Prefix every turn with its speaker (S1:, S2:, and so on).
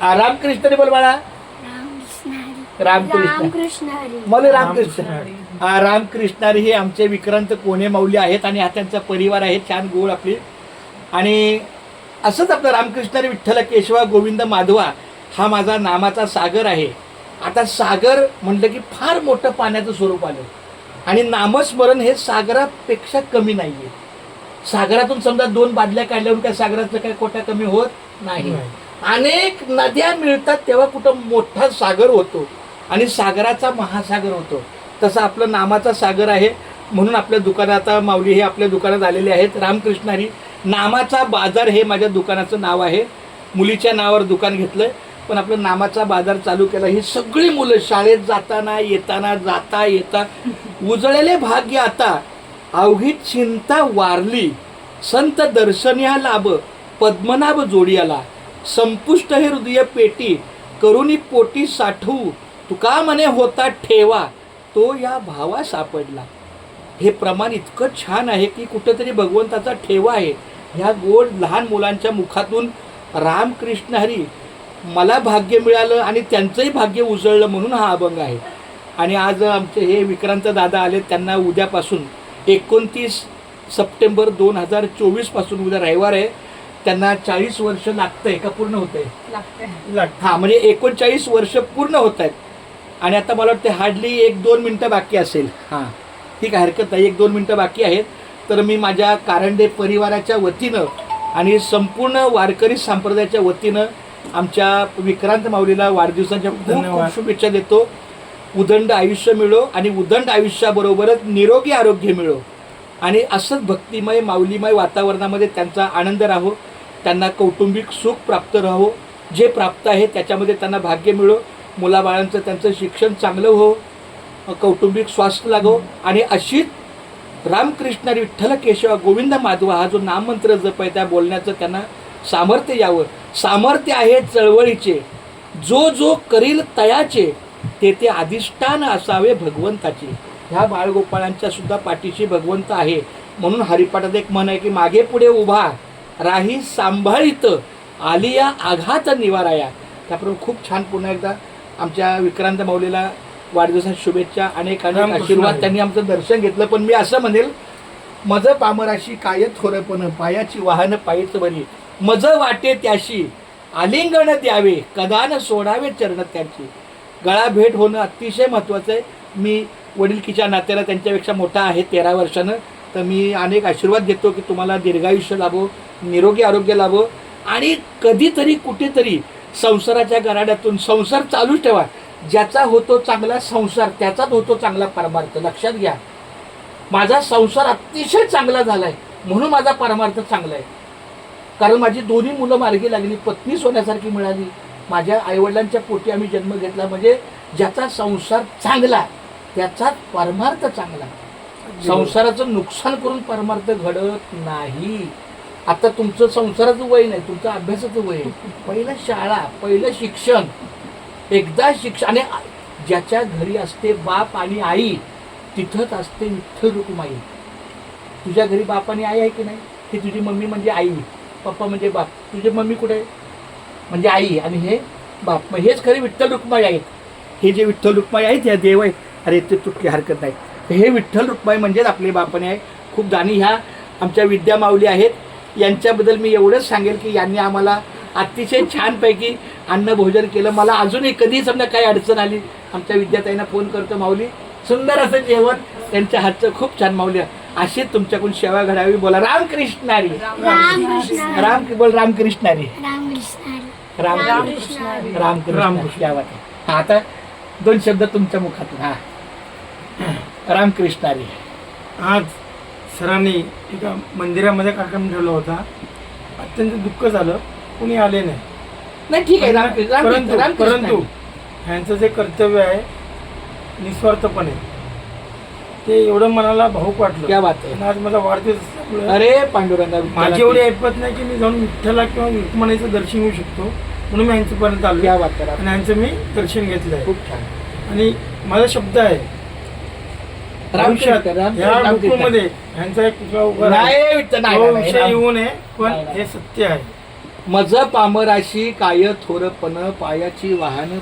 S1: आ, रामकृष्ण बोल बाळा.
S2: रामकृष्ण हरी.
S1: रामकृष्ण.
S2: रामकृष्ण हरी.
S1: मला रामकृष्ण हा रामकृष्णारी हे आमचे विक्रांत कोणे माऊली आहेत आणि हा त्यांचा परिवार आहे. छान गोड आपली. आणि असंच आपलं रामकृष्णारी विठ्ठल केशवा गोविंद माधवा हा माझा नामाचा सागर आहे. आता सागर म्हटलं की फार मोठं पाण्याचं स्वरूप आलं. आणि नामस्मरण हे सागरापेक्षा कमी नाही आहे सागरातून समजा दोन बादल्या काढल्यावर काय सागराचं काय कोटा कमी होत नाही.
S3: नाही.
S1: अनेक नद्या मिळतात तेव्हा कुठं मोठा सागर होतो. आणि सागराचा महासागर होतो. तसं आपलं नामाचा सागर आहे. म्हणून आपल्या दुकानात आता माऊली हे आपल्या दुकानात आलेले आहेत. रामकृष्णारी नामाचा बाजार हे माझ्या दुकानाचं नाव आहे. मुलीच्या नावावर दुकान घेतलं पण आपलं नामाचा बाजार चालू केला. ही सगळी मुलं शाळेत जाताना येताना जाता येता उजळलेले भाग्य आता. अवघी चिंता वारली. संत दर्शन्या लाभ पद्मनाभ जोडियाला. संपुष्ट हे हृदय पेटी करुणी पोटी साठवू तुका म्हणे होता ठेवा तो या भावा सापडला. हे प्रमाण इतकं छान आहे की कुठंतरी भगवंताचा ठेवा आहे. ह्या गोड लहान मुलांच्या मुखातून रामकृष्ण हरी मला भाग्य मिळालं आणि त्यांचंही भाग्य उजळलं म्हणून हा अभंग आहे. आणि आज आमचे हे विक्रांत दादा आले त्यांना उद्यापासून एकोणतीस सप्टेंबर दोन हजार चोवीसपासून उद्या रविवार आहे. त्यांना चाळीस वर्ष लागतंय का पूर्ण होतंय?
S3: लागतं.
S1: हा म्हणजे एकोणचाळीस वर्ष पूर्ण होत आहेत आणि आता मला वाटतं हार्डली एक दोन मिनटं बाकी असेल. हां. ठीक आहे हरकत नाही. एक दोन मिनटं बाकी आहेत. तर मी माझ्या कारंडे परिवाराच्या वतीनं आणि संपूर्ण वारकरी संप्रदायाच्या वतीनं आमच्या विक्रांत माऊलीला वाढदिवसाच्या खूप खूप
S3: धन्यवाद.
S1: शुभेच्छा देतो. उदंड आयुष्य मिळो आणि उदंड आयुष्याबरोबरच निरोगी आरोग्य मिळो. आणि असंच भक्तिमय माऊलीमय वातावरणामध्ये त्यांचा आनंद राहो. त्यांना कौटुंबिक सुख प्राप्त राहो. जे प्राप्त आहे त्याच्यामध्ये त्यांना भाग्य मिळो. मुलाबाळांचं त्यांचं शिक्षण चांगलं हो. कौटुंबिक स्वास्थ्य लागो आणि अशीच रामकृष्ण विठ्ठल केशव गोविंद माधवा हा जो नाममंत्र जप आहे त्या बोलण्याचं त्यांना सामर्थ्य यावं. सामर्थ्य आहे चळवळीचे. जो जो करील तयाचे ते ते अधिष्ठान असावे भगवंताचे. ह्या बाळगोपाळांच्या सुद्धा पाठीशी भगवंत आहे. म्हणून हरिपाठात एक म्हण आहे की मागे पुढे उभा. राही सांभाळीत आलिया आघात निवाराया. त्याप्रमाणे खूप छान पुन्हा एकदा आमच्या विक्रांत माऊलीला वाढदिवसात शुभेच्छा अनेक अनेक आशीर्वाद. त्यांनी आमचं दर्शन घेतलं. पण मी असं म्हणेल मज पामराशी काय थोरपण पायाची वाहन पायीच बरी मज वाटे त्याशी आलिंगन द्यावे कदान सोडावे चरण त्यांची. गळा भेट होणं अतिशय महत्त्वाचं आहे. मी वडीलकीच्या नात्याला त्यांच्यापेक्षा मोठा आहे तेरा वर्षानं. तर मी अनेक आशीर्वाद देतो की तुम्हाला दीर्घायुष्य लाभो. निरोगी आरोग्य लाभो आणि कधीतरी कुठेतरी संसाराच्या गराड्यातून संसार चालूच ठेवा. ज्याचा होतो चांगला संसार त्याचाच होतो चांगला परमार्थ. लक्षात घ्या. माझा संसार अतिशय चांगला झालाय म्हणून माझा परमार्थ चांगला आहे. कारण माझी दोन्ही मुलं मार्गी लागली पत्नी सोन्यासारखी मिळाली. माझ्या आईवडिलांच्या पोटी आम्ही जन्म घेतला म्हणजे ज्याचा संसार चांगला त्याचाच परमार्थ चांगला. संसाराचं नुकसान करून परमार्थ घडत नाही. आता तुमचं संसाराचं वय नाही तुमचं अभ्यासाचं वय आहे. पहिलं शाळा पहिलं शिक्षण एकदा शिक्षण आणि ज्याच्या घरी असते बाप आणि आई तिथंच असते विठ्ठल रुक्माई. तुझ्या घरी बाप आणि आई आहे की नाही? ही तुझी मम्मी म्हणजे आई पप्पा म्हणजे बाप. तुझी मम्मी कुठे? आहे म्हणजे आई. आणि हे बाप. मग हेच खरे विठ्ठल रुक्माई आहेत. हे जे विठ्ठल रुक्माई आहेत या देव आहे अरे ते तुटकी हरकत नाही. तर हे विठ्ठल रुक्माई म्हणजेच आपले बापाने आहे खूप जाणी ह्या आमच्या विद्या माऊली आहेत. यांच्याबद्दल मी एवढंच सांगेल की यांनी आम्हाला अतिशय छानपैकी अन्न भोजन केलं. मला अजूनही कधी समजा काही अडचण आली आमच्या विद्याताईंना फोन करतो माऊली सुंदर असं जेवण त्यांच्या हातचं खूप छान माऊली अशीच तुमच्याकडून सेवा घडावी. बोला रामकृष्णारी. राम बोल रामकृष्णारी. राम
S2: रामकृष्ण. हरी
S1: रामकृष्ण. हा आता दोन शब्द तुमच्या मुखातून. हा. रामकृष्णारी.
S3: आज सरांनी एका मंदिरामध्ये कार्यक्रम ठेवला होता. अत्यंत दुःख झालं. कोणी आले नाही.
S1: नाही ठीक आहे
S3: परंतु
S1: रामकृष्ण
S3: परंतु ह्यांचं जे कर्तव्य आहे निस्वार्थपणे. ते एवढं मनाला भाऊक वाटलं.
S1: क्या बात आहे.
S3: आणि आज माझा वाढदिवस असल्यामुळे
S1: अरे पांडुरंगा विठ्ठला
S3: माझी एवढी ऐपत नाही की मी जाऊन विठ्ठला किंवा रुक्माईचं दर्शन घेऊ शकतो. म्हणून मी यांच्यापर्यंत आलो
S1: क्या बात आहे
S3: आणि यांचं मी दर्शन घेतलं आहे
S1: खूप छान.
S3: आणि माझा शब्द आहे मध्ये ह्यांचा एक.
S1: नाही विठ्ठल नाही
S3: तो
S1: नाही, नाही,
S3: विषय
S1: राम-
S3: येऊ नये पण
S1: नाही, नाही.
S3: हे सत्य आहे
S1: मज पामराशी काय थोरपण पायाची वाहन पायी